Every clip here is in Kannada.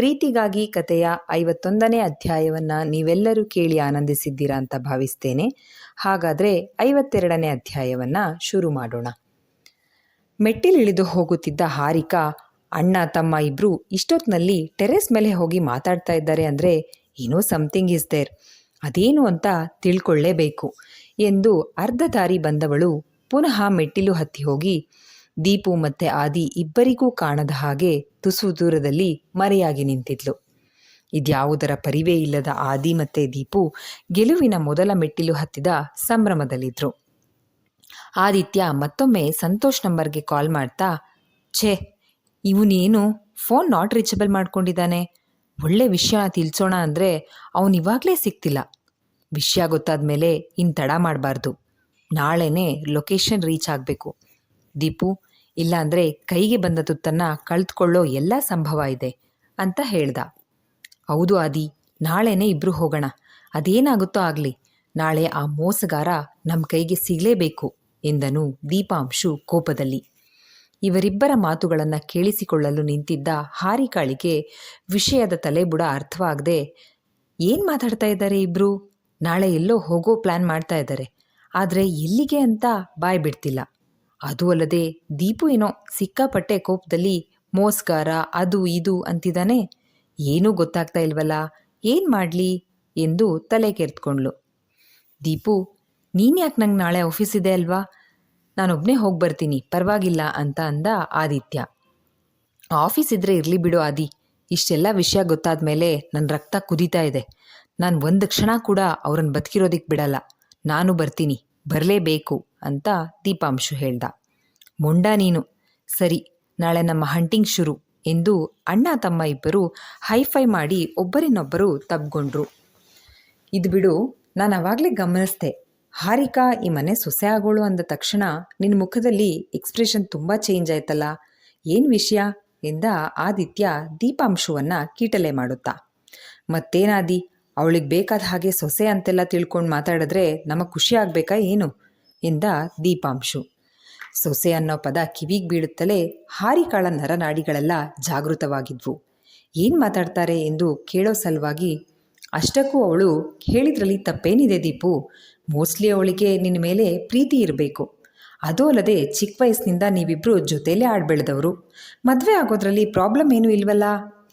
ಪ್ರೀತಿಗಾಗಿ ಕಥೆಯ ಐವತ್ತೊಂದನೇ ಅಧ್ಯಾಯವನ್ನು ನೀವೆಲ್ಲರೂ ಕೇಳಿ ಆನಂದಿಸಿದ್ದೀರಾ ಅಂತ ಭಾವಿಸ್ತೇನೆ. ಹಾಗಾದರೆ ಐವತ್ತೆರಡನೇ ಅಧ್ಯಾಯವನ್ನು ಶುರು ಮಾಡೋಣ. ಮೆಟ್ಟಿಲಿಳಿದು ಹೋಗುತ್ತಿದ್ದ ಹಾರಿಕಾ, ಅಣ್ಣ, ತಮ್ಮ ಇಬ್ಬರು ಇಷ್ಟೊತ್ತಿನಲ್ಲಿ ಟೆರೆಸ್ ಮೇಲೆ ಹೋಗಿ ಮಾತಾಡ್ತಾ ಇದ್ದಾರೆ ಅಂದರೆ ಏನೋ ಸಮಥಿಂಗ್ ಇಸ್ ದೇರ್ ಅದೇನು ಅಂತ ತಿಳ್ಕೊಳ್ಳೇಬೇಕು ಎಂದು ಅರ್ಧ ದಾರಿ ಬಂದವಳು ಪುನಃ ಮೆಟ್ಟಿಲು ಹತ್ತಿ ಹೋಗಿ ದೀಪು ಮತ್ತೆ ಆದಿ ಇಬ್ಬರಿಗೂ ಕಾಣದ ಹಾಗೆ ತುಸು ದೂರದಲ್ಲಿ ಮರೆಯಾಗಿ ನಿಂತಿದ್ಲು. ಇದ್ಯಾವುದರ ಪರಿವೇ ಇಲ್ಲದ ಆದಿ ಮತ್ತೆ ದೀಪು ಗೆಲುವಿನ ಮೊದಲ ಮೆಟ್ಟಿಲು ಹತ್ತಿದ ಸಂಭ್ರಮದಲ್ಲಿದ್ರು. ಆದಿತ್ಯ ಮತ್ತೊಮ್ಮೆ ಸಂತೋಷ್ ನಂಬರ್ಗೆ ಕಾಲ್ ಮಾಡ್ತಾ, ಛೇ, ಇವನೇನು ಫೋನ್ ನಾಟ್ ರೀಚಬಲ್ ಮಾಡ್ಕೊಂಡಿದ್ದಾನೆ? ಒಳ್ಳೆ ವಿಷಯ ತಿಳ್ಸೋಣ ಅಂದರೆ ಅವನಿವಾಗಲೇ ಸಿಗ್ತಿಲ್ಲ. ವಿಷಯ ಗೊತ್ತಾದ ಮೇಲೆ ಇನ್ನು ತಡ ಮಾಡಬಾರ್ದು. ನಾಳೆನೇ ಲೊಕೇಶನ್ ರೀಚ್ ಆಗಬೇಕು. ದೀಪು, ಇಲ್ಲಾಂದರೆ ಕೈಗೆ ಬಂದ ತುತ್ತನ್ನು ಕಳೆದುಕೊಳ್ಳೋ ಎಲ್ಲ ಸಂಭವ ಇದೆ ಅಂತ ಹೇಳ್ದ. ಹೌದು ಆದಿ, ನಾಳೆನೇ ಇಬ್ರು ಹೋಗೋಣ. ಅದೇನಾಗುತ್ತೋ ಆಗಲಿ, ನಾಳೆ ಆ ಮೋಸಗಾರ ನಮ್ಮ ಕೈಗೆ ಸಿಗಲೇಬೇಕು ಎಂದನು ದೀಪಾಂಶು ಕೋಪದಲ್ಲಿ. ಇವರಿಬ್ಬರ ಮಾತುಗಳನ್ನು ಕೇಳಿಸಿಕೊಳ್ಳಲು ನಿಂತಿದ್ದ ಹಾರಿಕಾಳಿಗೆ ವಿಷಯದ ತಲೆಬುಡ ಅರ್ಥವಾಗದೆ, ಏನು ಮಾತಾಡ್ತಾ ಇದ್ದಾರೆ ಇಬ್ಬರು ನಾಳೆ ಎಲ್ಲೋ ಹೋಗೋ ಪ್ಲ್ಯಾನ್ ಮಾಡ್ತಾ ಇದ್ದಾರೆ. ಆದರೆ ಎಲ್ಲಿಗೆ ಅಂತ ಬಾಯ್ ಬಿಡ್ತಿಲ್ಲ ಅದು ಅಲ್ಲದೆ ದೀಪು ಏನೋ ಸಿಕ್ಕಾಪಟ್ಟೆ ಕೋಪದಲ್ಲಿ ಮೋಸ್ಗಾರ ಅದು, ಇದು ಅಂತಿದ್ದಾನೆ ಏನೂ ಗೊತ್ತಾಗ್ತಾ ಇಲ್ವಲ್ಲ, ಏನು ಮಾಡ್ಲಿ? ಎಂದು ತಲೆ ಕೆರೆತ್ಕೊಂಡ್ಳು. ದೀಪು, ನೀನು ಯಾಕೆ ನಂಗೆ ನಾಳೆ ಆಫೀಸ್ ಇದೆ ಅಲ್ವಾ? ನಾನೊಬ್ಬನೇ ಹೋಗಿ ಬರ್ತೀನಿ, ಪರವಾಗಿಲ್ಲ, ಅಂತ ಅಂದ ಆದಿತ್ಯ. ಆಫೀಸ್ ಇದ್ರೆ ಇರಲಿ ಬಿಡು ಆದಿ. ಇಷ್ಟೆಲ್ಲ ವಿಷಯ ಗೊತ್ತಾದ ಮೇಲೆ ನನ್ನ ರಕ್ತ ಕುದೀತಾ ಇದೆ. ನಾನು ಒಂದು ಕ್ಷಣ ಕೂಡ ಅವ್ರನ್ನ ಬದುಕಿರೋದಕ್ಕೆ ಬಿಡಲ್ಲ. ನಾನು ಬರ್ತೀನಿ, ಬರಲೇಬೇಕು, ಅಂತ ದೀಪಾಂಶು ಹೇಳ್ದ. ಮೊಂಡ ನೀನು. ಸರಿ, ನಾಳೆ ನಮ್ಮ ಹಂಟಿಂಗ್ ಶುರು ಎಂದು ಅಣ್ಣ ತಮ್ಮ ಇಬ್ಬರು ಹೈಫೈ ಮಾಡಿ ಒಬ್ಬರಿನೊಬ್ಬರು ತಬ್ಗೊಂಡ್ರು. ಇದು ಬಿಡು, ನಾನು ಅವಾಗಲೇ ಗಮನಿಸ್ದೆ. ಹಾರಿಕಾ ಈ ಮನೆ ಸೊಸೆ ಆಗೋಳು ಅಂದ ತಕ್ಷಣ ನಿನ್ನ ಮುಖದಲ್ಲಿ ಎಕ್ಸ್ಪ್ರೆಷನ್ ತುಂಬ ಚೇಂಜ್ ಆಯ್ತಲ್ಲ. ಏನು ವಿಷಯ? ಎಂದ ಆದಿತ್ಯ ದೀಪಾಂಶುವನ್ನು ಕೀಟಲೆ ಮಾಡುತ್ತಾ. ಮತ್ತೇನಾದಿ ಅವಳಿಗೆ ಬೇಕಾದ ಹಾಗೆ ಸೊಸೆ ಅಂತೆಲ್ಲ ತಿಳ್ಕೊಂಡು ಮಾತಾಡಿದ್ರೆ ನಮಗೆ ಖುಷಿ ಆಗಬೇಕಾ ಏನು? ಎಂದ ದೀಪಾಂಶು. ಸೊಸೆ ಅನ್ನೋ ಪದ ಕಿವಿಗೆ ಬೀಳುತ್ತಲೇ ಹಾರಿಕಾಳ ನರನಾಡಿಗಳೆಲ್ಲ ಜಾಗೃತವಾಗಿದ್ವು. ಏನು ಮಾತಾಡ್ತಾರೆ ಎಂದು ಕೇಳೋ ಸಲುವಾಗಿ, ಅಷ್ಟಕ್ಕೂ ಅವಳು ಹೇಳಿದ್ರಲ್ಲಿ ತಪ್ಪೇನಿದೆ ದೀಪು, ಮೋಸ್ಟ್ಲಿ ಅವಳಿಗೆ ನಿನ್ನ ಮೇಲೆ ಪ್ರೀತಿ ಇರಬೇಕು. ಅದೂ ಅಲ್ಲದೆ ಚಿಕ್ಕ ವಯಸ್ಸಿನಿಂದ ನೀವಿಬ್ಬರು ಜೊತೆಲೇ ಆಡ್ಬೆಳೆದವರು. ಮದುವೆ ಆಗೋದ್ರಲ್ಲಿ ಪ್ರಾಬ್ಲಮ್ ಏನೂ ಇಲ್ವಲ್ಲ?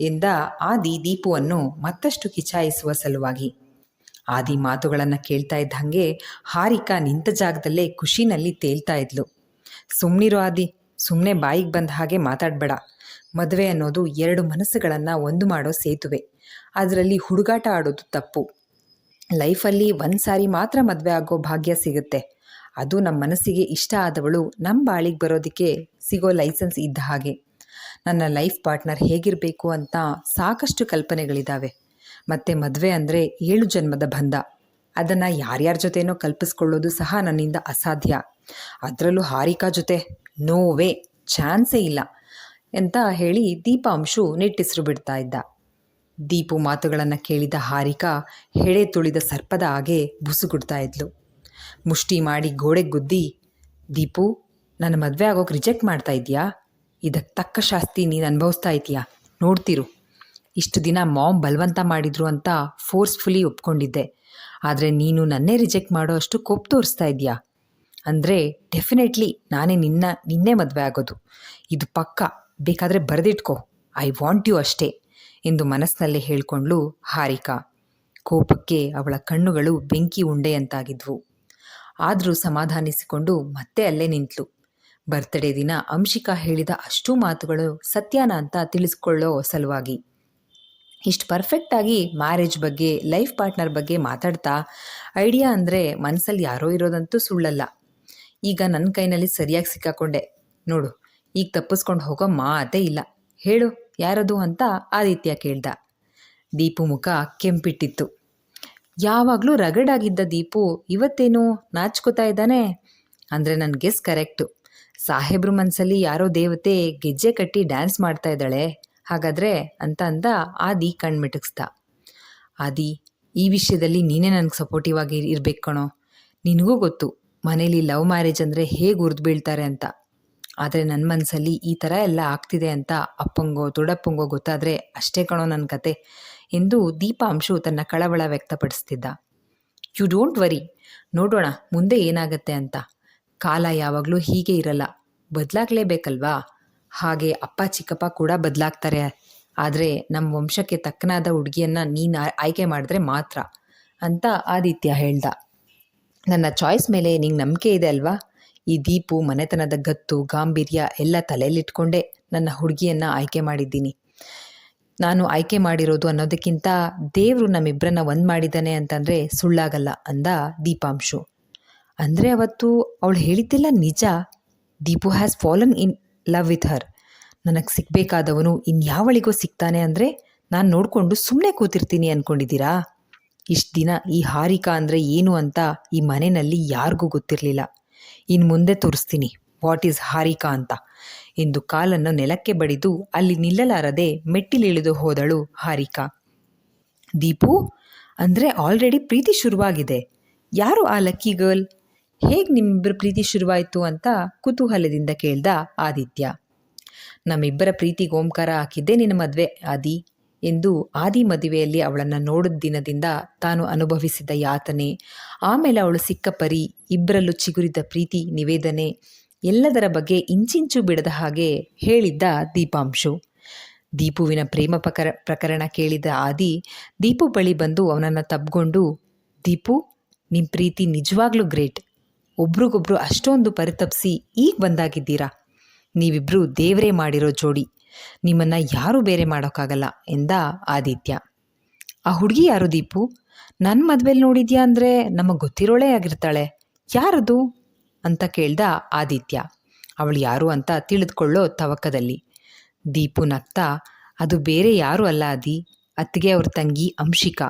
ಎಂದ ಆದಿ ದೀಪುವನ್ನು ಮತ್ತಷ್ಟು ಕಿಚಾಯಿಸುವ ಸಲುವಾಗಿ. ಆದಿ ಮಾತುಗಳನ್ನು ಕೇಳ್ತಾ ಇದ್ದ ಹಾಗೆ ಹಾರಿಕಾ ನಿಂತ ಜಾಗದಲ್ಲೇ ಖುಷಿನಲ್ಲಿ ತೇಲ್ತಾ ಇದ್ಲು. ಸುಮ್ಮನಿರೋ ಆದಿ. ಸುಮ್ಮನೆ ಬಾಯಿಗೆ ಬಂದ ಹಾಗೆ ಮಾತಾಡಬೇಡ. ಮದುವೆ ಅನ್ನೋದು ಎರಡು ಮನಸ್ಸುಗಳನ್ನು ಒಂದು ಮಾಡೋ ಸೇತುವೆ. ಅದರಲ್ಲಿ ಹುಡುಗಾಟ ಆಡೋದು ತಪ್ಪು. ಲೈಫಲ್ಲಿ ಒಂದು ಸಾರಿ ಮಾತ್ರ ಮದುವೆ ಆಗೋ ಭಾಗ್ಯ ಸಿಗುತ್ತೆ. ಅದು ನಮ್ಮ ಮನಸ್ಸಿಗೆ ಇಷ್ಟ ಆದವಳು ನಮ್ಮ ಬಾಳಿಗೆ ಬರೋದಕ್ಕೆ ಸಿಗೋ ಲೈಸೆನ್ಸ್ ಇದ್ದ ಹಾಗೆ. ನನ್ನ ಲೈಫ್ ಪಾರ್ಟ್ನರ್ ಹೇಗಿರಬೇಕು ಅಂತ ಸಾಕಷ್ಟು ಕಲ್ಪನೆಗಳಿದ್ದಾವೆ ಮತ್ತು ಮದುವೆ ಅಂದರೆ ಏಳು ಜನ್ಮದ ಬಂಧ ಅದನ್ನು ಯಾರ್ಯಾರ ಜೊತೆನೋ ಕಲ್ಪಿಸ್ಕೊಳ್ಳೋದು ಸಹ ನನ್ನಿಂದ ಅಸಾಧ್ಯ. ಅದರಲ್ಲೂ ಹಾರಿಕಾ ಜೊತೆ ನೋ ವೇ ಚಾನ್ಸೇ ಇಲ್ಲ ಅಂತ ಹೇಳಿ ದೀಪಾಂಶು ನಿಟ್ಟಿಸ್ರು ಬಿಡ್ತಾ ಇದ್ದ. ದೀಪು ಮಾತುಗಳನ್ನು ಕೇಳಿದ ಹಾರಿಕಾ ಹೆಡೆ ತುಳಿದ ಸರ್ಪದ ಹಾಗೆ ಬುಸುಗುಡ್ತಾ ಇದ್ಲು. ಮುಷ್ಟಿ ಮಾಡಿ ಗೋಡೆಗೆ ಗುದ್ದಿ, ದೀಪು, ನನ್ನ ಮದುವೆ ಆಗೋಕೆ ರಿಜೆಕ್ಟ್ ಮಾಡ್ತಾ ಇದೆಯಾ? ಇದಕ್ಕೆ ತಕ್ಕ ಶಾಸ್ತಿ ನೀನು ಅನುಭವಿಸ್ತಾ ಇದೆಯಾ? ನೋಡ್ತಿರು. ಇಷ್ಟು ದಿನ ಮಾಮ್ ಬಲವಂತ ಮಾಡಿದ್ರು ಅಂತ ಫೋರ್ಸ್ಫುಲಿ ಒಪ್ಕೊಂಡಿದ್ದೆ. ಆದರೆ ನೀನು ನನ್ನೇ ರಿಜೆಕ್ಟ್ ಮಾಡೋ ಅಷ್ಟು ಕೋಪ್ ತೋರಿಸ್ತಾ ಇದೆಯಾ? ಅಂದರೆ ಡೆಫಿನೆಟ್ಲಿ ನಾನೇ ನಿನ್ನ, ನಿನ್ನೆ ಮದುವೆ ಆಗೋದು. ಇದು ಪಕ್ಕ, ಬೇಕಾದರೆ ಬರೆದಿಟ್ಕೋ. ಐ ವಾಂಟ್ ಯು ಅಷ್ಟೇ, ಎಂದು ಮನಸ್ಸಿನಲ್ಲೇ ಹೇಳಿಕೊಂಡ್ಲು ಹಾರಿಕಾ. ಕೋಪಕ್ಕೆ ಅವಳ ಕಣ್ಣುಗಳು ಬೆಂಕಿ ಉಂಡೆಯಂತಾಗಿದ್ವು. ಆದರೂ ಸಮಾಧಾನಿಸಿಕೊಂಡು ಮತ್ತೆ ಅಲ್ಲೇ ನಿಂತಳು ಬರ್ತ್ಡೇ ದಿನ ಅಂಶಿಕಾ ಹೇಳಿದ ಅಷ್ಟೂ ಮಾತುಗಳು ಸತ್ಯಾನ ಅಂತ ತಿಳಿಸ್ಕೊಳ್ಳೋ ಸಲುವಾಗಿ. ಇಷ್ಟು ಪರ್ಫೆಕ್ಟಾಗಿ ಮ್ಯಾರೇಜ್ ಬಗ್ಗೆ ಲೈಫ್ ಪಾರ್ಟ್ನರ್ ಬಗ್ಗೆ ಮಾತಾಡ್ತಾ ಐಡಿಯಾ ಅಂದರೆ ಮನಸ್ಸಲ್ಲಿ ಯಾರೋ ಇರೋದಂತೂ ಸುಳ್ಳಲ್ಲ. ಈಗ ನನ್ನ ಕೈನಲ್ಲಿ ಸರಿಯಾಗಿ ಸಿಕ್ಕಾಕೊಂಡೆ. ನೋಡು, ಈಗ ತಪ್ಪಿಸ್ಕೊಂಡು ಹೋಗೋ ಮಾತೇ ಇಲ್ಲ. ಹೇಳು, ಯಾರದು ಅಂತ ಆದಿತ್ಯ ಕೇಳ್ದ. ದೀಪು ಮುಖ ಕೆಂಪಿಟ್ಟಿತ್ತು. ಯಾವಾಗಲೂ ರಗಡಾಗಿದ್ದ ದೀಪು ಇವತ್ತೇನು ನಾಚ್ಕೋತಾ ಇದ್ದಾನೆ? ಅಂದರೆ ನನ್ನ ಗೆಸ್ ಕರೆಕ್ಟು ಸಾಹೇಬ್ರ ಮನಸ್ಸಲ್ಲಿ ಯಾರೋ ದೇವತೆ ಗೆಜ್ಜೆ ಕಟ್ಟಿ ಡ್ಯಾನ್ಸ್ ಮಾಡ್ತಾ ಇದ್ದಾಳೆ. ಹಾಗಾದರೆ ಅಂತ ಅಂದ ಆದಿ ಕಣ್ಮಿಟಕ್ಸ್ದ ಆದಿ, ಈ ವಿಷಯದಲ್ಲಿ ನೀನೇ ನನಗೆ ಸಪೋರ್ಟಿವ್ ಆಗಿ ಇರ್ಬೇಕು ಕಣೋ. ನಿನಗೂ ಗೊತ್ತು ಮನೇಲಿ ಲವ್ ಮ್ಯಾರೇಜ್ ಅಂದರೆ ಹೇಗೆ ಉರಿದು ಬೀಳ್ತಾರೆ ಅಂತ. ಆದರೆ ನನ್ನ ಮನಸ್ಸಲ್ಲಿ ಈ ಥರ ಎಲ್ಲ ಆಗ್ತಿದೆ ಅಂತ ಅಪ್ಪಂಗೋ, ದೊಡ್ಡಪ್ಪಂಗೋ ಗೊತ್ತಾದರೆ ಅಷ್ಟೇ ಕಣೋ ನನ್ನ ಕತೆ ಎಂದು ದೀಪಾಂಶು ತನ್ನ ಕಳವಳ ವ್ಯಕ್ತಪಡಿಸ್ತಿದ್ದ. ಯು ಡೋಂಟ್ ವರಿ ನೋಡೋಣ, ಮುಂದೆ ಏನಾಗತ್ತೆ ಅಂತ. ಕಾಲ ಯಾವಾಗಲೂ ಹೀಗೆ ಇರಲ್ಲ. ಬದಲಾಗಲೇಬೇಕಲ್ವಾ? ಹಾಗೆ ಅಪ್ಪ, ಚಿಕ್ಕಪ್ಪ ಕೂಡ ಬದಲಾಗ್ತಾರೆ. ಆದರೆ ನಮ್ಮ ವಂಶಕ್ಕೆ ತಕ್ಕನಾದ ಹುಡುಗಿಯನ್ನು ನೀನು ಆಯ್ಕೆ ಮಾಡಿದ್ರೆ ಮಾತ್ರ ಅಂತ ಆದಿತ್ಯ ಹೇಳ್ದ. ನನ್ನ ಚಾಯ್ಸ್ ಮೇಲೆ ನಿಂಗೆ ನಂಬಿಕೆ ಇದೆ ಅಲ್ವಾ? ಈ ದೀಪು, ಮನೆತನದ ಗತ್ತು, ಗಾಂಭೀರ್ಯ ಎಲ್ಲ ತಲೆಯಲ್ಲಿಟ್ಕೊಂಡೇ ನನ್ನ ಹುಡುಗಿಯನ್ನು ಆಯ್ಕೆ ಮಾಡಿದ್ದೀನಿ. ನಾನು ಆಯ್ಕೆ ಮಾಡಿರೋದು ಅನ್ನೋದಕ್ಕಿಂತ ದೇವರು ನಮ್ಮಿಬ್ಬರನ್ನ ಒಂದು ಮಾಡಿದ್ದಾನೆ ಅಂತಂದರೆ ಸುಳ್ಳಾಗಲ್ಲ ಅಂದ ದೀಪಾಂಶು. ಅಂದರೆ ಅವತ್ತು ಅವಳು ಹೇಳಿದ್ದೆಲ್ಲ ನಿಜ? Deepu has fallen in love with her ನನಗೆ ಸಿಗಬೇಕಾದವನು ಇನ್ಯಾವಳಿಗೋ ಸಿಗ್ತಾನೆ ಅಂದರೆ ನಾನು ನೋಡಿಕೊಂಡು ಸುಮ್ಮನೆ ಕೂತಿರ್ತೀನಿ ಅಂದ್ಕೊಂಡಿದ್ದೀರಾ ಇಷ್ಟು ದಿನ ಈ ಹಾರಿಕಾ ಅಂದರೆ ಏನು ಅಂತ ಈ ಮನೆಯಲ್ಲಿ ಯಾರಿಗೂ ಗೊತ್ತಿರಲಿಲ್ಲ. ಇನ್ನು ಮುಂದೆ ತೋರಿಸ್ತೀನಿ. ವಾಟ್ ಈಸ್ ಹಾರಿಕಾ ಅಂತ? ಎಂದು ಕಾಲನ್ನು ನೆಲಕ್ಕೆ ಬಡಿದು ಅಲ್ಲಿ ನಿಲ್ಲಲಾರದೆ ಮೆಟ್ಟಿಲಿಳಿದು ಹೋದಳು ಹಾರಿಕಾ. ದೀಪು, ಅಂದರೆ ಆಲ್ರೆಡಿ ಪ್ರೀತಿ ಶುರುವಾಗಿದೆ. ಯಾರು ಆ ಲಕ್ಕಿ ಗರ್ಲ್ ಹೇಗೆ ನಿಮ್ಮಿಬ್ಬರ ಪ್ರೀತಿ ಶುರುವಾಯಿತು ಅಂತ ಕುತೂಹಲದಿಂದ ಕೇಳ್ದ ಆದಿತ್ಯ. ನಮ್ಮಿಬ್ಬರ ಪ್ರೀತಿಗೆ ಓಂಕಾರ ಹಾಕಿದ್ದೆ ನಿನ್ನ ಮದುವೆ, ಆದಿ. ಎಂದು ಆದಿ ಮದುವೆಯಲ್ಲಿ ಅವಳನ್ನು ನೋಡಿದ ದಿನದಿಂದ ತಾನು ಅನುಭವಿಸಿದ ಯಾತನೆ. ಆಮೇಲೆ ಅವಳು ಸಿಕ್ಕ ಪರಿ ಇಬ್ಬರಲ್ಲೂ ಚಿಗುರಿದ ಪ್ರೀತಿ, ನಿವೇದನೆ ಎಲ್ಲದರ ಬಗ್ಗೆ ಇಂಚಿಂಚು ಬಿಡದ ಹಾಗೆ ಹೇಳಿದ್ದ ದೀಪಾಂಶು. ದೀಪುವಿನ ಪ್ರೇಮ ಪ್ರಕರ ಪ್ರಕರಣ ಕೇಳಿದ ಆದಿ ದೀಪು ಬಳಿ ಬಂದು ಅವನನ್ನು ತಬ್ಕೊಂಡು ದೀಪು ನಿಮ್ಮ ಪ್ರೀತಿ ನಿಜವಾಗ್ಲೂ ಗ್ರೇಟ್. ಒಬ್ರಿಗೊಬ್ರು ಅಷ್ಟೊಂದು ಪರಿತಪ್ಸಿ ಈಗ ಬಂದಾಗಿದ್ದೀರಾ? ನೀವಿಬ್ರು ದೇವರೇ ಮಾಡಿರೋ ಜೋಡಿ. ನಿಮ್ಮನ್ನು ಯಾರೂ ಬೇರೆ ಮಾಡೋಕ್ಕಾಗಲ್ಲ ಎಂದ ಆದಿತ್ಯ. ಆ ಹುಡುಗಿ ಯಾರು ದೀಪು? ನನ್ನ ಮದುವೆಲಿ ನೋಡಿದ್ಯಾ ಅಂದರೆ ನಮಗೆ ಗೊತ್ತಿರೋಳೇ ಆಗಿರ್ತಾಳೆ. ಯಾರದು? ಅಂತ ಕೇಳ್ದ ಆದಿತ್ಯ. ಅವಳು ಯಾರು ಅಂತ ತಿಳಿದುಕೊಳ್ಳೋ ತವಕದಲ್ಲಿ. ದೀಪು ನಗ್ತಾ, ಅದು ಬೇರೆ ಯಾರು ಅಲ್ಲ ಅದಿ ಅತ್ತಿಗೆ ಅವ್ರ ತಂಗಿ ಅಂಶಿಕಾ.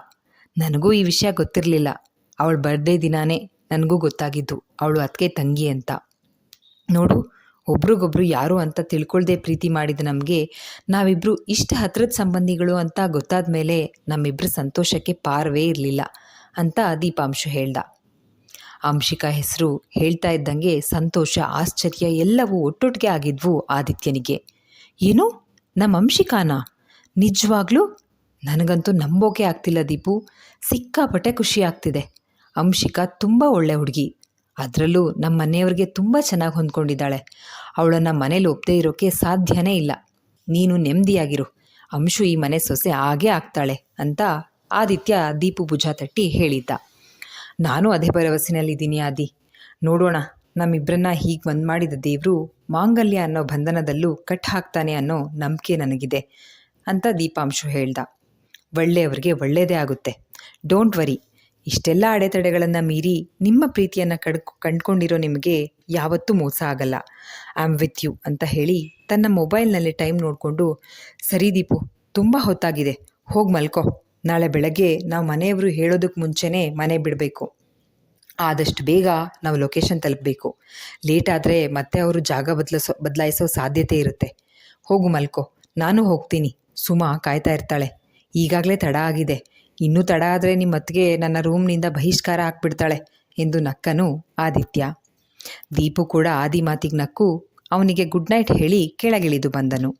ನನಗೂ ಈ ವಿಷಯ ಗೊತ್ತಿರಲಿಲ್ಲ. ಅವಳು ಬರ್ಡೇ ದಿನಾನೇ ನನಗೂ ಗೊತ್ತಾಗಿದ್ದು, ಅವಳು ಅತ್ತಿಗೆ ತಂಗಿ ಅಂತ. ನೋಡು ಒಬ್ರಿಗೊಬ್ರು ಯಾರು ಅಂತ ತಿಳ್ಕೊಳ್ದೆ ಪ್ರೀತಿ ಮಾಡಿದ ನಮಗೆ ನಾವಿಬ್ಬರು ಇಷ್ಟು ಹತ್ರದ ಸಂಬಂಧಿಗಳು ಅಂತ ಗೊತ್ತಾದ ಮೇಲೆ ನಮ್ಮಿಬ್ಬರ ಸಂತೋಷಕ್ಕೆ ಪಾರವೇ ಇರಲಿಲ್ಲ ಅಂತ ದೀಪಾಂಶು ಹೇಳ್ದ. ಅಂಶಿಕಾ ಹೆಸರು ಹೇಳ್ತಾ ಇದ್ದಂಗೆ ಸಂತೋಷ, ಆಶ್ಚರ್ಯ ಎಲ್ಲವೂ ಒಟ್ಟೊಟ್ಟಿಗೆ ಆಗಿದ್ವು ಆದಿತ್ಯನಿಗೆ. ಏನು? ನಮ್ಮ ಅಂಶಿಕಾನ? ನಿಜವಾಗ್ಲೂ? ನನಗಂತೂ ನಂಬೋಕೆ ಆಗ್ತಿಲ್ಲ ದೀಪು. ಸಿಕ್ಕಾಪಟ್ಟೆ ಖುಷಿ ಆಗ್ತಿದೆ. ಅಂಶಿಕಾ ತುಂಬ ಒಳ್ಳೆ ಹುಡುಗಿ. ಅದರಲ್ಲೂ ನಮ್ಮ ಮನೆಯವ್ರಿಗೆ ತುಂಬ ಚೆನ್ನಾಗಿ ಹೊಂದ್ಕೊಂಡಿದ್ದಾಳೆ. ಅವಳನ್ನು ಮನೇಲಿ ಒಪ್ಪದೇ ಇರೋಕ್ಕೆ ಸಾಧ್ಯನೇ ಇಲ್ಲ. ನೀನು ನೆಮ್ಮದಿಯಾಗಿರು ಅಂಶು ಈ ಮನೆ ಸೊಸೆ ಹಾಗೆ ಆಗ್ತಾಳೆ ಅಂತ ಆದಿತ್ಯ ದೀಪು ಭುಜ ತಟ್ಟಿ ಹೇಳಿದ್ದ. ನಾನು ಅದೇ ಭರವಸೆನಲ್ಲಿದ್ದೀನಿ ಆದಿ. ನೋಡೋಣ ನಮ್ಮಿಬ್ಬರನ್ನ ಹೀಗೆ ಒಂದು ಮಾಡಿದ ದೇವರು ಮಾಂಗಲ್ಯ ಅನ್ನೋ ಬಂಧನದಲ್ಲೂ ಕಟ್ ಹಾಕ್ತಾನೆ ಅನ್ನೋ ನಂಬಿಕೆ ನನಗಿದೆ ಅಂತ ದೀಪಾಂಶು ಹೇಳ್ದ. ಒಳ್ಳೆಯವ್ರಿಗೆ ಒಳ್ಳೆಯದೇ ಆಗುತ್ತೆ. ಡೋಂಟ್ ವರಿ ಇಷ್ಟೆಲ್ಲ ಅಡೆತಡೆಗಳನ್ನು ಮೀರಿ ನಿಮ್ಮ ಪ್ರೀತಿಯನ್ನು ಕಡ್, ಕಂಡ್ಕೊಂಡಿರೋ ನಿಮಗೆ ಯಾವತ್ತೂ ಮೋಸ ಆಗಲ್ಲ. ಐ ಆಮ್ ವಿತ್ ಯು ಅಂತ ಹೇಳಿ ತನ್ನ ಮೊಬೈಲ್ನಲ್ಲಿ ಟೈಮ್ ನೋಡಿಕೊಂಡು, ಸರಿ ದೀಪು, ತುಂಬ ಹೊತ್ತಾಗಿದೆ. ಹೋಗಿ ಮಲ್ಕೋ. ನಾಳೆ ಬೆಳಗ್ಗೆ ನಾವು ಮನೆಯವರು ಹೇಳೋದಕ್ಕೆ ಮುಂಚೆನೇ ಮನೆ ಬಿಡಬೇಕು. ಆದಷ್ಟು ಬೇಗ ನಾವು ಲೊಕೇಶನ್ ತಲುಪಬೇಕು. ಲೇಟ್ ಆದರೆ ಮತ್ತೆ ಅವರು ಜಾಗ ಬದಲಿಸೋ, ಬದಲಾಯಿಸೋ ಸಾಧ್ಯತೆ ಇರುತ್ತೆ. ಹೋಗು ಮಲ್ಕೋ. ನಾನು ಹೋಗ್ತೀನಿ. ಸುಮಾ ಕಾಯ್ತಾ ಇರ್ತಾಳೆ. ಈಗಾಗಲೇ ತಡ ಆಗಿದೆ. ಇನ್ನೂ ತಡ ಆದರೆ ನಿಮ್ಮ ಅತ್ತಿಗೆ ನನ್ನ ರೂಮ್ನಿಂದ ಬಹಿಷ್ಕಾರ ಹಾಕ್ಬಿಡ್ತಾಳೆ ಎಂದು ನಕ್ಕನು ಆದಿತ್ಯ. ದೀಪು ಕೂಡ ಆದಿ ಮಾತಿಗೆ ನಕ್ಕು ಅವನಿಗೆ ಗುಡ್ ನೈಟ್ ಹೇಳಿ ಕೆಳಗಿಳಿದು ಬಂದನು.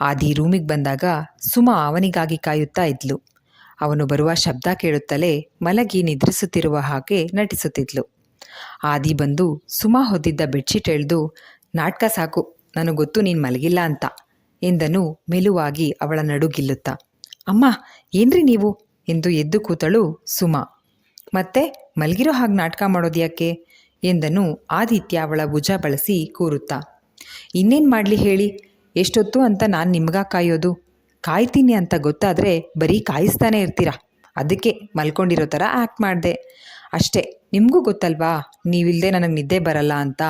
ಆದಿ ರೂಮಿಗೆ ಬಂದಾಗ ಸುಮ ಅವನಿಗಾಗಿ ಕಾಯುತ್ತಾ ಇದ್ಲು. ಅವನು ಬರುವ ಶಬ್ದ ಕೇಳುತ್ತಲೇ ಮಲಗಿ ನಿದ್ರಿಸುತ್ತಿರುವ ಹಾಗೆ ನಟಿಸುತ್ತಿದ್ಲು. ಆದಿ ಬಂದು ಸುಮ ಹೊದ್ದಿದ್ದ ಬೆಡ್ಶೀಟ್ ಎಳೆದು, ನಾಟಕ ಸಾಕು, ನನಗೆ ಗೊತ್ತು ನೀನು ಮಲಗಿಲ್ಲ ಅಂತ, ಎಂದನು ಮೆಲುವಾಗಿ ಅವಳ ನಡುಗಿಲ್ಲುತ್ತ ಅಮ್ಮ, ಏನ್ರಿ ನೀವು? ಎಂದು ಎದ್ದು ಕೂತಳು ಸುಮ. ಮತ್ತೆ, ಮಲಗಿರೋ ಹಾಗೆ ನಾಟಕ ಮಾಡೋದು ಯಾಕೆ? ಎಂದನು ಆದಿತ್ಯ ಅವಳ ಭುಜ ಬಳಸಿ ಕೂರುತ್ತಾ. ಇನ್ನೇನು ಮಾಡಲಿ ಹೇಳಿ? ಎಷ್ಟೊತ್ತು ಅಂತ ನಾನು ನಿಮ್ಗ ಕಾಯೋದು? ಕಾಯ್ತೀನಿ ಅಂತ ಗೊತ್ತಾದರೆ ಬರೀ ಕಾಯಿಸ್ತಾನೆ ಇರ್ತೀರಾ? ಅದಕ್ಕೆ ಮಲ್ಕೊಂಡಿರೋ ಥರ ಆ್ಯಕ್ಟ್ ಮಾಡಿದೆ. ಅಷ್ಟೇ, ನಿಮಗೂ ಗೊತ್ತಲ್ವಾ? ನೀವಿಲ್ಲದೆ ನನಗೆ ನಿದ್ದೆ ಬರಲ್ಲ ಅಂತ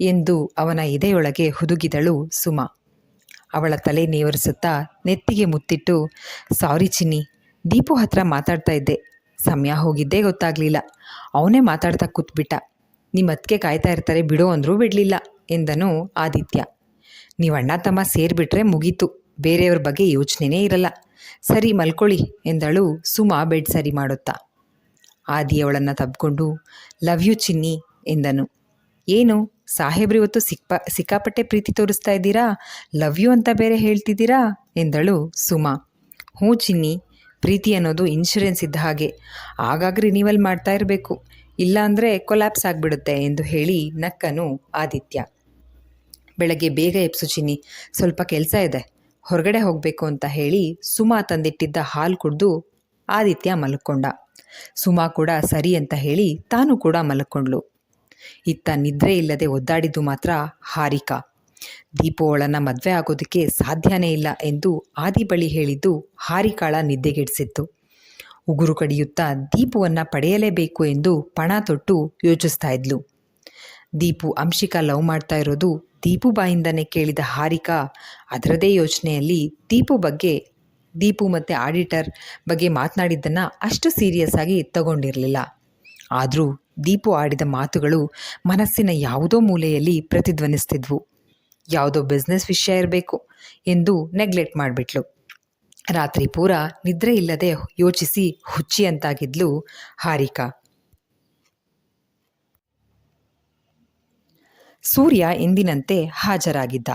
ಎಂದು ಅವನ ಎದೆಯೊಳಗೆ ಹುದುಗಿದಳು ಸುಮಾ. ಅವಳ ತಲೆ ನೇವರಿಸುತ್ತಾ ನೆತ್ತಿಗೆ ಮುತ್ತಿಟ್ಟು, ಸಾರಿ ಚಿನ್ನಿ ದೀಪು ಹತ್ರ ಮಾತಾಡ್ತಾ ಇದ್ದೆ. ಸಮಯ ಹೋಗಿದ್ದೇ ಗೊತ್ತಾಗಲಿಲ್ಲ. ಅವನೇ ಮಾತಾಡ್ತಾ ಕೂತ್ಬಿಟ್ಟ. ನಿಮ್ಮ ಅತ್ತಿಗೆ ಕಾಯ್ತಾ ಇರ್ತಾರೆ, ಬಿಡೋ ಅಂದರೂ ಬಿಡಲಿಲ್ಲ, ಎಂದನು ಆದಿತ್ಯ. ನೀವು ಅಣ್ಣ, ತಮ್ಮ ಸೇರಿಬಿಟ್ರೆ ಮುಗೀತು. ಬೇರೆಯವ್ರ ಬಗ್ಗೆ ಯೋಚನೆನೇ ಇರಲ್ಲ. ಸರಿ ಮಲ್ಕೊಳ್ಳಿ, ಎಂದಳು ಸುಮಾ ಬೆಡ್ ಸರಿ ಮಾಡುತ್ತಾ. ಆದಿ ಅವಳನ್ನು ತಬ್ಕೊಂಡು, ಲವ್ ಯು ಚಿನ್ನಿ, ಎಂದನು. ಏನು? ಸಾಹೇಬ್ರು ಇವತ್ತು ಸಿಕ್ಕ ಸಿಕ್ಕಾಪಟ್ಟೆ ಪ್ರೀತಿ ತೋರಿಸ್ತಾ ಇದ್ದೀರಾ? ಲವ್ ಯು ಅಂತ ಬೇರೆ ಹೇಳ್ತಿದ್ದೀರಾ? ಎಂದಳು ಸುಮಾ. ಹ್ಞೂ ಚಿನ್ನಿ ಪ್ರೀತಿ ಅನ್ನೋದು ಇನ್ಶೂರೆನ್ಸ್ ಇದ್ದ ಹಾಗೆ. ಆಗಾಗ ರಿನಿವಲ್ ಮಾಡ್ತಾ ಇರಬೇಕು. ಇಲ್ಲಾಂದರೆ ಕೊಲ್ಯಾಪ್ಸ್ ಆಗಿಬಿಡುತ್ತೆ ಎಂದು ಹೇಳಿ ನಕ್ಕನು ಆದಿತ್ಯ. ಬೆಳಗ್ಗೆ ಬೇಗ ಎಪ್ಸು ಚಿನ್ನಿ, ಸ್ವಲ್ಪ ಕೆಲಸ ಇದೆ, ಹೊರಗಡೆ ಹೋಗಬೇಕು ಅಂತ ಹೇಳಿ ಸುಮಾ ತಂದಿಟ್ಟಿದ್ದ ಹಾಲು ಕುಡಿದು ಆದಿತ್ಯ ಮಲ್ಕೊಂಡ. ಸುಮಾ ಕೂಡ ಸರಿ ಅಂತ ಹೇಳಿ ತಾನು ಕೂಡ ಮಲ್ಕೊಂಡ್ಳು. ಇತ್ತ ನಿದ್ರೆ ಇಲ್ಲದೆ ಒದ್ದಾಡಿದ್ದು ಮಾತ್ರ ಹಾರಿಕಾ. ದೀಪು ಅವಳನ್ನು ಮದುವೆ ಆಗೋದಕ್ಕೆ ಸಾಧ್ಯನೇ ಇಲ್ಲ ಎಂದು ಆದಿ ಬಳಿ ಹೇಳಿದ್ದು ಹಾರಿಕಾಳ ನಿದ್ದೆಗೆಡಿಸಿತ್ತು. ಉಗುರು ಕಡಿಯುತ್ತಾ ದೀಪುವನ್ನು ಪಡೆಯಲೇಬೇಕು ಎಂದು ಪಣ ತೊಟ್ಟು ಯೋಚಿಸ್ತಾ ಇದ್ಲು. ದೀಪು ಅಂಶಿಕಾ ಲವ್ ಮಾಡ್ತಾ ಇರೋದು ದೀಪು ಬಾಯಿಂದನೇ ಕೇಳಿದ ಹಾರಿಕಾ, ಅದರದೇ ಯೋಚನೆಯಲ್ಲಿ ದೀಪು ಬಗ್ಗೆ, ದೀಪು ಮತ್ತು ಆಡಿಟರ್ ಬಗ್ಗೆ ಮಾತನಾಡಿದ್ದನ್ನು ಅಷ್ಟು ಸೀರಿಯಸ್ ಆಗಿ ತಗೊಂಡಿರಲಿಲ್ಲ. ಆದರೂ ದೀಪು ಆಡಿದ ಮಾತುಗಳು ಮನಸ್ಸಿನ ಯಾವುದೋ ಮೂಲೆಯಲ್ಲಿ ಪ್ರತಿಧ್ವನಿಸ್ತಿದ್ವು. ಯಾವುದೋ ಬಿಸ್ನೆಸ್ ವಿಷಯ ಇರಬೇಕು ಎಂದು ನೆಗ್ಲೆಕ್ಟ್ ಮಾಡಿಬಿಟ್ಲು. ರಾತ್ರಿ ಪೂರ ನಿದ್ರೆ ಇಲ್ಲದೆ ಯೋಚಿಸಿ ಹುಚ್ಚಿ ಅಂತಾಗಿದ್ಲು ಹಾರಿಕಾ. ಸೂರ್ಯ ಎಂದಿನಂತೆ ಹಾಜರಾಗಿದ್ದ.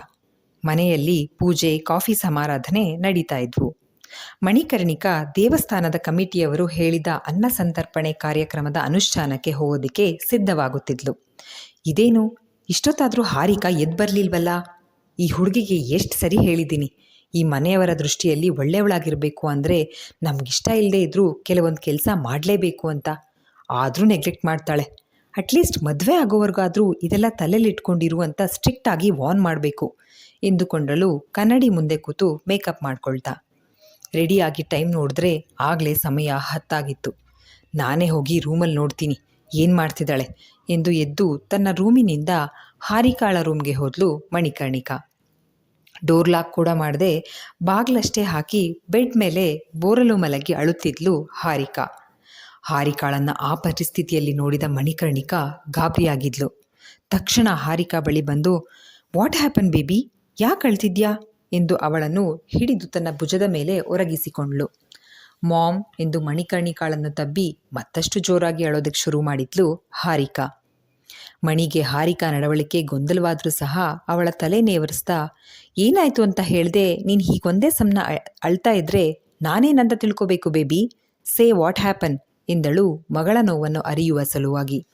ಮನೆಯಲ್ಲಿ ಪೂಜೆ, ಕಾಫಿ ಸಮಾರಾಧನೆ ನಡೀತಾ ಇದ್ವು. ಮಣಿಕರ್ಣಿಕಾ ದೇವಸ್ಥಾನದ ಕಮಿಟಿಯವರು ಹೇಳಿದ ಅನ್ನ ಸಂತರ್ಪಣೆ ಕಾರ್ಯಕ್ರಮದ ಅನುಷ್ಠಾನಕ್ಕೆ ಹೋಗೋದಕ್ಕೆ ಸಿದ್ಧವಾಗುತ್ತಿದ್ಲು. ಇದೇನು ಇಷ್ಟೊತ್ತಾದರೂ ಹಾರಿಕಾ ಎದ್ದು ಬರಲಿಲ್ವಲ್ಲ? ಈ ಹುಡುಗಿಗೆ ಎಷ್ಟು ಸರಿ ಹೇಳಿದ್ದೀನಿ ಈ ಮನೆಯವರ ದೃಷ್ಟಿಯಲ್ಲಿ ಒಳ್ಳೆಯವಳಾಗಿರಬೇಕು ಅಂದರೆ ನಮಗಿಷ್ಟ ಇಲ್ಲದೆ ಇದ್ದರೂ ಕೆಲವೊಂದು ಕೆಲಸ ಮಾಡಲೇಬೇಕು ಅಂತ. ಆದರೂ ನೆಗ್ಲೆಕ್ಟ್ ಮಾಡ್ತಾಳೆ. ಅಟ್ಲೀಸ್ಟ್ ಮದುವೆ ಆಗೋವರೆಗಾದರೂ ಇದೆಲ್ಲ ಅಂತ ಸ್ಟ್ರಿಕ್ಟ್ ಆಗಿ ವಾರ್ನ್ ಮಾಡಬೇಕು. ಎಂದುಕೊಂಡಳು ಕನ್ನಡಿ ಮುಂದೆ ಕೂತು ಮೇಕಪ್ ಮಾಡ್ಕೊಳ್ತಾ. ರೆಡಿಯಾಗಿ ಟೈಮ್ ನೋಡಿದ್ರೆ ಆಗಲೇ ಸಮಯ ಹತ್ತಾಗಿತ್ತು. ನಾನೇ ಹೋಗಿ ರೂಮಲ್ಲಿ ನೋಡ್ತೀನಿ. ಏನು ಮಾಡ್ತಿದ್ದಾಳೆ? ಎಂದು ಎದ್ದು ತನ್ನ ರೂಮಿನಿಂದ ಹಾರಿಕಾಳ ರೂಮ್ಗೆ ಹೋದ್ಲು ಮಣಿಕರ್ಣಿಕಾ. ಡೋರ್ ಲಾಕ್ ಕೂಡ ಮಾಡದೆ ಬಾಗ್ಲಷ್ಟೇ ಹಾಕಿ ಬೆಡ್ ಮೇಲೆ ಬೋರಲು ಮಲಗಿ ಅಳುತ್ತಿದ್ಲು ಹಾರಿಕಾ. ಹಾರಿಕಾಳನ್ನು ಆ ಪರಿಸ್ಥಿತಿಯಲ್ಲಿ ನೋಡಿದ ಮಣಿಕರ್ಣಿಕಾ ಗಾಬರಿಯಾಗಿದ್ಲು. ತಕ್ಷಣ ಹಾರಿಕಾ ಬಳಿ ಬಂದು, ವಾಟ್ ಹ್ಯಾಪನ್ ಬೇಬಿ? ಯಾಕೆ ಅಳ್ತಿದ್ಯಾ? ಎಂದು ಅವಳನ್ನು ಹಿಡಿದು ತನ್ನ ಭುಜದ ಮೇಲೆ ಒರಗಿಸಿಕೊಂಡ್ಳು. ಮಾಮ್ ಎಂದು ಮಣಿಕರ್ಣಿಕಾಳನ್ನು ತಬ್ಬಿ ಮತ್ತಷ್ಟು ಜೋರಾಗಿ ಅಳೋದಕ್ಕೆ ಶುರು ಮಾಡಿದ್ಲು ಹಾರಿಕಾ. ಮಣಿಗೆ ಹಾರಿಕಾ ನಡವಳಿಕೆ ಗೊಂದಲವಾದರೂ ಸಹ ಅವಳ ತಲೆ ನೇವರಿಸ್ತಾ, ಏನಾಯ್ತು ಅಂತ ಹೇಳ್ದೆ, ನೀನು ಹೀಗೊಂದೇ ಸಮನ ಅಳ್ತಾ ಇದ್ರೆ ನಾನೇನಂತ ತಿಳ್ಕೋಬೇಕು ಬೇಬಿ? Say what happen? ಎಂದಳು ಮಗಳ ನೋವನ್ನು ಅರಿಯುವ ಸಲುವಾಗಿ.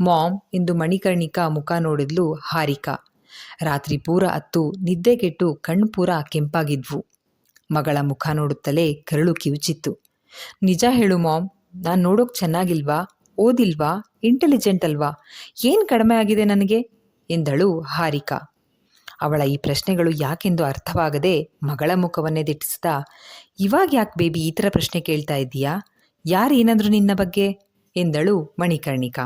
ಮಾಮ್ ಎಂದು ಮಣಿಕರ್ಣಿಕಾ ಮುಖ ನೋಡಿದ್ಲು ಹಾರಿಕಾ. ರಾತ್ರಿ ಪೂರ ಅತ್ತು ನಿದ್ದೆಗೆಟ್ಟು ಕಣ್ಣು ಪೂರ ಕೆಂಪಾಗಿದ್ವು. ಮಗಳ ಮುಖ ನೋಡುತ್ತಲೇ ಕರಳು ಕಿವುಚಿತ್ತು. ನಿಜ ಹೇಳು ಮಾಮ್, ನಾನು ನೋಡೋಕೆ ಚೆನ್ನಾಗಿಲ್ವಾ? ಓದಿಲ್ವಾ? ಇಂಟೆಲಿಜೆಂಟ್ ಅಲ್ವಾ? ಏನು ಕಡಿಮೆ ಆಗಿದೆ ನನಗೆ? ಎಂದಳು ಹಾರಿಕಾ. ಅವಳ ಈ ಪ್ರಶ್ನೆಗಳು ಯಾಕೆಂದು ಅರ್ಥವಾಗದೆ ಮಗಳ ಮುಖವನ್ನೇ ದಿಟ್ಟಿಸ್ತಾ ಇವಾಗ ಯಾಕೆ ಬೇಬಿ ಈ ಥರ ಪ್ರಶ್ನೆ ಕೇಳ್ತಾ ಇದ್ದೀಯಾ? ಯಾರು ಏನಂದ್ರು ನಿನ್ನ ಬಗ್ಗೆ? ಎಂದಳು ಮಣಿಕರ್ಣಿಕಾ.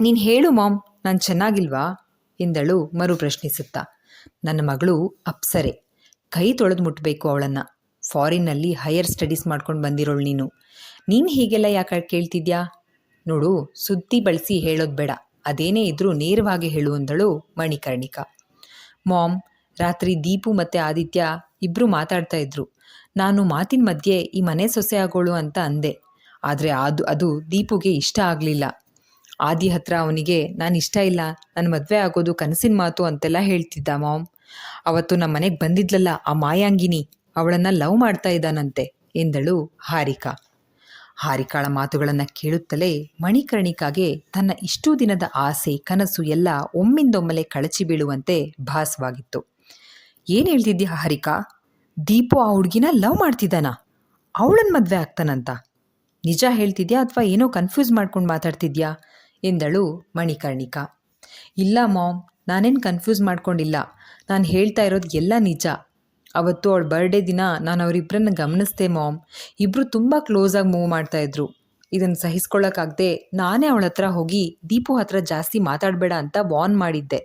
ನೀನು ಹೇಳು ಮಾಮ್, ನಾನು ಚೆನ್ನಾಗಿಲ್ವಾ? ಎಂದಳು ಮರು ಪ್ರಶ್ನಿಸುತ್ತಾ. ನನ್ನ ಮಗಳು ಅಪ್ಸರೆ. ಕೈ ತೊಳೆದು ಮುಟ್ಟಬೇಕು ಅವಳನ್ನು. ಫಾರಿನ್ನಲ್ಲಿ ಹೈಯರ್ ಸ್ಟಡೀಸ್ ಮಾಡ್ಕೊಂಡು ಬಂದಿರೋಳು ನೀನು. ನೀನು ಹೀಗೆಲ್ಲ ಯಾಕೆ ಕೇಳ್ತಿದ್ಯಾ? ನೋಡು, ಸುದ್ದಿ ಬಳಸಿ ಹೇಳೋದು ಬೇಡ. ಅದೇನೇ ಇದ್ರೂ ನೇರವಾಗಿ ಹೇಳು ಅಂದಳು ಮಣಿಕರ್ಣಿಕಾ. ಮಾಮ್, ರಾತ್ರಿ ದೀಪು ಮತ್ತು ಆದಿತ್ಯ ಇಬ್ಬರು ಮಾತಾಡ್ತಾ ಇದ್ರು. ನಾನು ಮಾತಿನ ಮಧ್ಯೆ ಈ ಮನೆ ಸೊಸೆ ಆಗೋಳು ಅಂತ ಅಂದೆ. ಆದರೆ ಅದು ಅದು ದೀಪುಗೆ ಇಷ್ಟ ಆಗಲಿಲ್ಲ. ಆದಿ ಹತ್ರ ಅವನಿಗೆ, ನಾನು ಇಷ್ಟ ಇಲ್ಲ ನನ್ನ ಮದುವೆ ಆಗೋದು ಕನಸಿನ ಮಾತು ಅಂತೆಲ್ಲ ಹೇಳ್ತಿದ್ದ ಮಾಮ್. ಅವತ್ತು ನಮ್ಮ ಮನೆಗೆ ಬಂದಿದ್ಲಲ್ಲ ಆ ಮಾಯಾಂಗಿನಿ, ಅವಳನ್ನು ಲವ್ ಮಾಡ್ತಾ ಇದ್ದಾನಂತೆ, ಎಂದಳು ಹಾರಿಕಾ. ಹಾರಿಕಾಳ ಮಾತುಗಳನ್ನು ಕೇಳುತ್ತಲೇ ಮಣಿಕರ್ಣಿಕಾಗೆ ತನ್ನ ಇಷ್ಟೂ ದಿನದ ಆಸೆ, ಕನಸು ಎಲ್ಲ ಒಮ್ಮಿಂದೊಮ್ಮೆಲೆ ಕಳಚಿ ಬೀಳುವಂತೆ ಭಾಸವಾಗಿತ್ತು. ಏನು ಹೇಳ್ತಿದ್ಯಾ ಹಾರಿಕಾ? ದೀಪು ಆ ಹುಡುಗಿನ ಲವ್ ಮಾಡ್ತಿದ್ದಾನ? ಅವಳನ್ನ ಮದುವೆ ಆಗ್ತಾನಂತ? ನಿಜ ಹೇಳ್ತಿದ್ಯಾ ಅಥವಾ ಏನೋ ಕನ್ಫ್ಯೂಸ್ ಮಾಡ್ಕೊಂಡು ಮಾತಾಡ್ತಿದ್ಯಾ? ಎಂದಳು ಮಣಿಕರ್ಣಿಕಾ. ಇಲ್ಲ ಮಾಮ್, ನಾನೇನು ಕನ್ಫ್ಯೂಸ್ ಮಾಡ್ಕೊಂಡಿಲ್ಲ. ನಾನು ಹೇಳ್ತಾ ಇರೋದು ಎಲ್ಲ ನಿಜ. ಅವತ್ತು ಅವಳ ಬರ್ಡೇ ದಿನ ನಾನು ಅವರಿಬ್ಬರನ್ನ ಗಮನಿಸ್ದೆ, ಮಾಮ್. ಇಬ್ಬರು ತುಂಬ ಕ್ಲೋಸಾಗಿ ಮೂವ್ ಮಾಡ್ತಾಯಿದ್ರು ಇದನ್ನು ಸಹಿಸ್ಕೊಳ್ಳೋಕ್ಕಾಗದೆ ನಾನೇ ಅವಳ ಹತ್ರ ಹೋಗಿ ದೀಪು ಹತ್ರ ಜಾಸ್ತಿ ಮಾತಾಡಬೇಡ ಅಂತ ವಾರ್ನ್ ಮಾಡಿದ್ದೆ.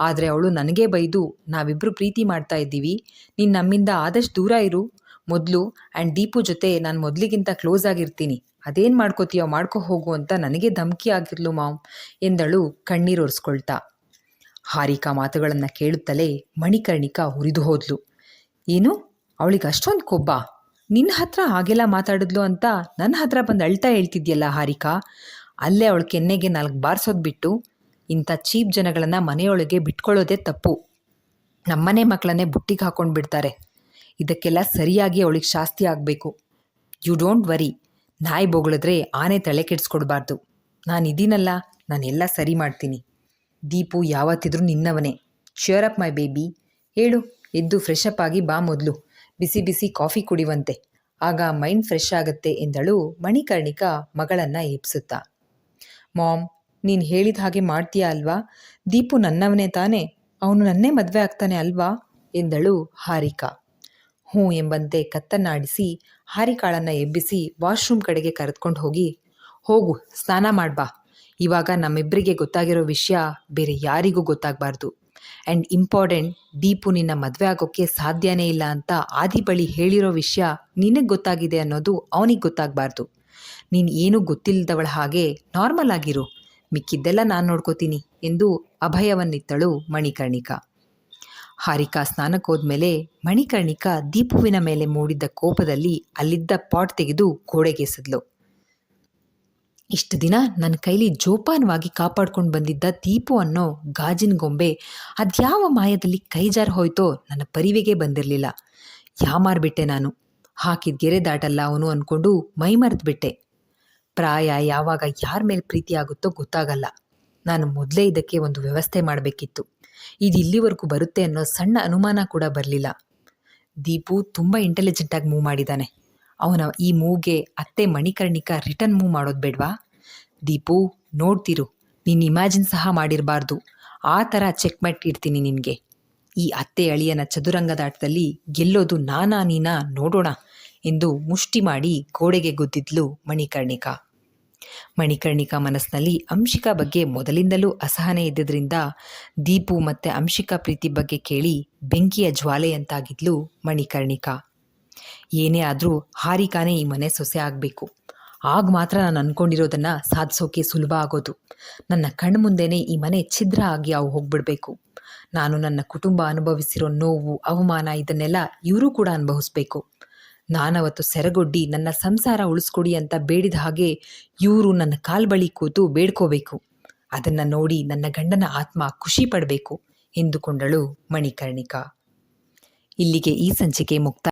ಆದರೆ ಅವಳು ನನಗೆ ಬೈದು ನಾವಿಬ್ಬರು ಪ್ರೀತಿ ಮಾಡ್ತಾ ಇದ್ದೀವಿ. ನೀನು ನಮ್ಮಿಂದ ಆದಷ್ಟು ದೂರ ಇರು. ಮೊದಲು ಆ್ಯಂಡ್ ದೀಪು ಜೊತೆ ನಾನು ಮೊದಲಿಗಿಂತ ಕ್ಲೋಸ್ ಆಗಿರ್ತೀನಿ. ಅದೇನು ಮಾಡ್ಕೋತೀಯೋ ಮಾಡ್ಕೊ ಹೋಗು ಅಂತ ನನಗೆ ಧಮಕಿ ಆಗಿರ್ಲು ಮಾಮ್, ಎಂದಳು ಕಣ್ಣೀರು ಒರೆಸ್ಕೊಳ್ತಾ. ಹಾರಿಕಾ ಮಾತುಗಳನ್ನು ಕೇಳುತ್ತಲೇ ಮಣಿಕರ್ಣಿಕಾ ಹುರಿದು ಹೋದ್ಲು. ಏನು? ಅವಳಿಗೆ ಅಷ್ಟೊಂದು ಕೊಬ್ಬ. ನಿನ್ನ ಹತ್ರ ಹಾಗೆಲ್ಲ ಮಾತಾಡಿದ್ಲು ಅಂತ ನನ್ನ ಹತ್ರ ಬಂದು ಅಳ್ತಾ ಹೇಳ್ತಿದ್ಯಲ್ಲ ಹಾರಿಕಾ? ಅಲ್ಲೇ ಅವಳ ಕೆನ್ನೆಗೆ ನಾಲ್ಕು ಬಾರಿಸೋದು ಬಿಟ್ಟು ಇಂಥ ಚೀಪ್ ಜನಗಳನ್ನು ಮನೆಯೊಳಗೆ ಬಿಟ್ಕೊಳ್ಳೋದೇ ತಪ್ಪು. ನಮ್ಮನೆ ಮಕ್ಕಳನ್ನೇ ಬುಟ್ಟಿಗೆ ಹಾಕೊಂಡು ಬಿಡ್ತಾರೆ. ಇದಕ್ಕೆಲ್ಲ ಸರಿಯಾಗಿ ಅವಳಿಗೆ ಶಾಸ್ತಿ ಆಗಬೇಕು. You don't worry. ನಾಯಿ ಬೊಗಳಿದ್ರೆ ಆನೆ ತಲೆ ಕೆಡಿಸ್ಕೊಡ್ಬಾರ್ದು. ನಾನು ನಾನೆಲ್ಲ ಸರಿ ಮಾಡ್ತೀನಿ. ದೀಪು ಯಾವತ್ತಿದ್ರೂ ನಿನ್ನವನೇ. ಶ್ಯೂರ್ ಅಪ್ ಮೈ ಬೇಬಿ ಹೇಳು. ಎದ್ದು ಫ್ರೆಶ್ ಅಪ್ ಆಗಿ ಬಾ ಮೊದಲು. ಬಿಸಿ ಬಿಸಿ ಕಾಫಿ ಕುಡಿವಂತೆ. ಆಗ ಮೈಂಡ್ ಫ್ರೆಶ್ ಆಗತ್ತೆ ಎಂದಳು ಮಣಿಕರ್ಣಿಕಾ ಮಗಳನ್ನ ಏಪ್ಸುತ್ತ. ಮಾಮ್, ನೀನು ಹೇಳಿದ ಹಾಗೆ ಮಾಡ್ತೀಯಾ ಅಲ್ವಾ? ದೀಪು ನನ್ನವನೇ ತಾನೇ. ಅವನು ನನ್ನೇ ಮದುವೆ ಆಗ್ತಾನೆ ಅಲ್ವಾ? ಎಂದಳು ಹಾರಿಕಾ. ಹ್ಞೂ ಎಂಬಂತೆ ಕತ್ತನ್ನಾಡಿಸಿ ಹಾರಿಕಾಳನ್ನು ಎಬ್ಬಿಸಿ ವಾಶ್ರೂಮ್ ಕಡೆಗೆ ಕರೆದುಕೊಂಡು ಹೋಗಿ, ಹೋಗು, ಸ್ನಾನ ಮಾಡ್ಬಾ. ಇವಾಗ ನಮ್ಮಿಬ್ಬರಿಗೆ ಗೊತ್ತಾಗಿರೋ ವಿಷಯ ಬೇರೆ ಯಾರಿಗೂ ಗೊತ್ತಾಗಬಾರ್ದು. ಆ್ಯಂಡ್ ಇಂಪಾರ್ಟೆಂಟ್ ದೀಪು ನಿನ್ನ ಮದುವೆ ಆಗೋಕ್ಕೆ ಸಾಧ್ಯನೇ ಇಲ್ಲ ಅಂತ ಆದಿ ಬಳಿ ಹೇಳಿರೋ ವಿಷಯ ನಿನಗೆ ಗೊತ್ತಾಗಿದೆ ಅನ್ನೋದು ಅವನಿಗೆ ಗೊತ್ತಾಗಬಾರ್ದು. ನೀನು ಏನೂ ಗೊತ್ತಿಲ್ಲದವಳ ಹಾಗೆ ನಾರ್ಮಲ್ ಆಗಿರು. ಮಿಕ್ಕಿದ್ದೆಲ್ಲ ನಾನು ನೋಡ್ಕೋತೀನಿ ಎಂದು ಅಭಯವನ್ನಿತ್ತಳು ಮಣಿಕರ್ಣಿಕಾ. ಹಾರಿಕಾ ಸ್ನಾನಕ್ಕೋದ್ಮೇಲೆ ಮಣಿಕರ್ಣಿಕಾ ದೀಪುವಿನ ಮೇಲೆ ಮೂಡಿದ್ದ ಕೋಪದಲ್ಲಿ ಅಲ್ಲಿದ್ದ ಪಾಟ್ ತೆಗೆದು ಗೋಡೆಗೆಸೆದ್ಲು ಇಷ್ಟು ದಿನ ನನ್ನ ಕೈಲಿ ಜೋಪಾನವಾಗಿ ಕಾಪಾಡ್ಕೊಂಡು ಬಂದಿದ್ದ ದೀಪು ಅನ್ನೋ ಗಾಜಿನ ಗೊಂಬೆ ಅದ್ಯಾವ ಮಾಯದಲ್ಲಿ ಕೈ ಜಾರಿ ಹೋಯ್ತೋ ನನ್ನ ಪರಿವೆಗೆ ಬಂದಿರಲಿಲ್ಲ. ಯಾಮಾರ್ಬಿಟ್ಟೆ ನಾನು? ಹಾಕಿದ ಗೆರೆ ದಾಟಲ್ಲ ಅವನು ಅಂದ್ಕೊಂಡು ಮೈ ಬಿಟ್ಟೆ. ಪ್ರಾಯ ಯಾವಾಗ ಯಾರ ಮೇಲೆ ಪ್ರೀತಿ ಆಗುತ್ತೋ ಗೊತ್ತಾಗಲ್ಲ. ನಾನು ಮೊದಲೇ ಇದಕ್ಕೆ ಒಂದು ವ್ಯವಸ್ಥೆ ಮಾಡಬೇಕಿತ್ತು. ಇದು ಇಲ್ಲಿವರೆಗೂ ಬರುತ್ತೆ ಅನ್ನೋ ಸಣ್ಣ ಅನುಮಾನ ಕೂಡ ಬರಲಿಲ್ಲ. ದೀಪು ತುಂಬ ಇಂಟೆಲಿಜೆಂಟಾಗಿ ಮೂವ್ ಮಾಡಿದ್ದಾನೆ ಅವನ ಈ ಮೂಗೆ ಅತ್ತೆ ಮಣಿಕರ್ಣಿಕಾ ರಿಟರ್ನ್ ಮೂವ್ ಮಾಡೋದು ಬೇಡವಾ? ದೀಪು, ನೋಡ್ತಿರು, ನೀನು ಇಮ್ಯಾಜಿನ್ ಸಹ ಮಾಡಿರಬಾರ್ದು. ಆ ಥರ ಚೆಕ್ ಇಡ್ತೀನಿ ನಿನಗೆ. ಈ ಅತ್ತೆ ಅಳಿಯನ ಚದುರಂಗದಾಟದಲ್ಲಿ ಗೆಲ್ಲೋದು ನಾನಾ ನೀನಾ ನೋಡೋಣ ಎಂದು ಮುಷ್ಟಿ ಮಾಡಿ ಗೋಡೆಗೆ ಗುದ್ದಿದ್ಲು ಮಣಿಕರ್ಣಿಕಾ. ಮಣಿಕರ್ಣಿಕಾ ಮನಸ್ಸಿನಲ್ಲಿ ಅಂಶಿಕಾ ಬಗ್ಗೆ ಮೊದಲಿಂದಲೂ ಅಸಹನೆ ಇದ್ದಿದ್ದರಿಂದ ದೀಪು ಮತ್ತು ಅಂಶಿಕಾ ಪ್ರೀತಿ ಬಗ್ಗೆ ಕೇಳಿ ಬೆಂಕಿಯ ಜ್ವಾಲೆಯಂತಾಗಿದ್ಲು ಮಣಿಕರ್ಣಿಕಾ. ಏನೇ ಆದರೂ ಹಾರಿಕಾನೇ ಈ ಮನೆ ಸೊಸೆ ಆಗಬೇಕು. ಆಗ ಮಾತ್ರ ನಾನು ಅಂದ್ಕೊಂಡಿರೋದನ್ನು ಸಾಧಿಸೋಕೆ ಸುಲಭ ಆಗೋದು. ನನ್ನ ಕಣ್ಣು ಮುಂದೆನೆ ಈ ಮನೆ ಛಿದ್ರ ಆಗಿ ಅವು ಹೋಗ್ಬಿಡ್ಬೇಕು. ನಾನು ನನ್ನ ಕುಟುಂಬ ಅನುಭವಿಸಿರೋ ನೋವು, ಅವಮಾನ ಇದನ್ನೆಲ್ಲ ಇವರು ಕೂಡ ಅನುಭವಿಸ್ಬೇಕು. ನಾನವತ್ತು ಸೆರಗೊಡ್ಡಿ ನನ್ನ ಸಂಸಾರ ಉಳಿಸ್ಕೊಡಿ ಅಂತ ಬೇಡಿದ ಹಾಗೆ ಇವರು ನನ್ನ ಕಾಲ್ಬಳಿ ಕೂತು ಬೇಡ್ಕೋಬೇಕು. ಅದನ್ನು ನೋಡಿ ನನ್ನ ಗಂಡನ ಆತ್ಮ ಖುಷಿ ಪಡಬೇಕು, ಎಂದುಕೊಂಡಳು ಮಣಿಕರ್ಣಿಕಾ. ಇಲ್ಲಿಗೆ ಈ ಸಂಚಿಕೆ ಮುಕ್ತ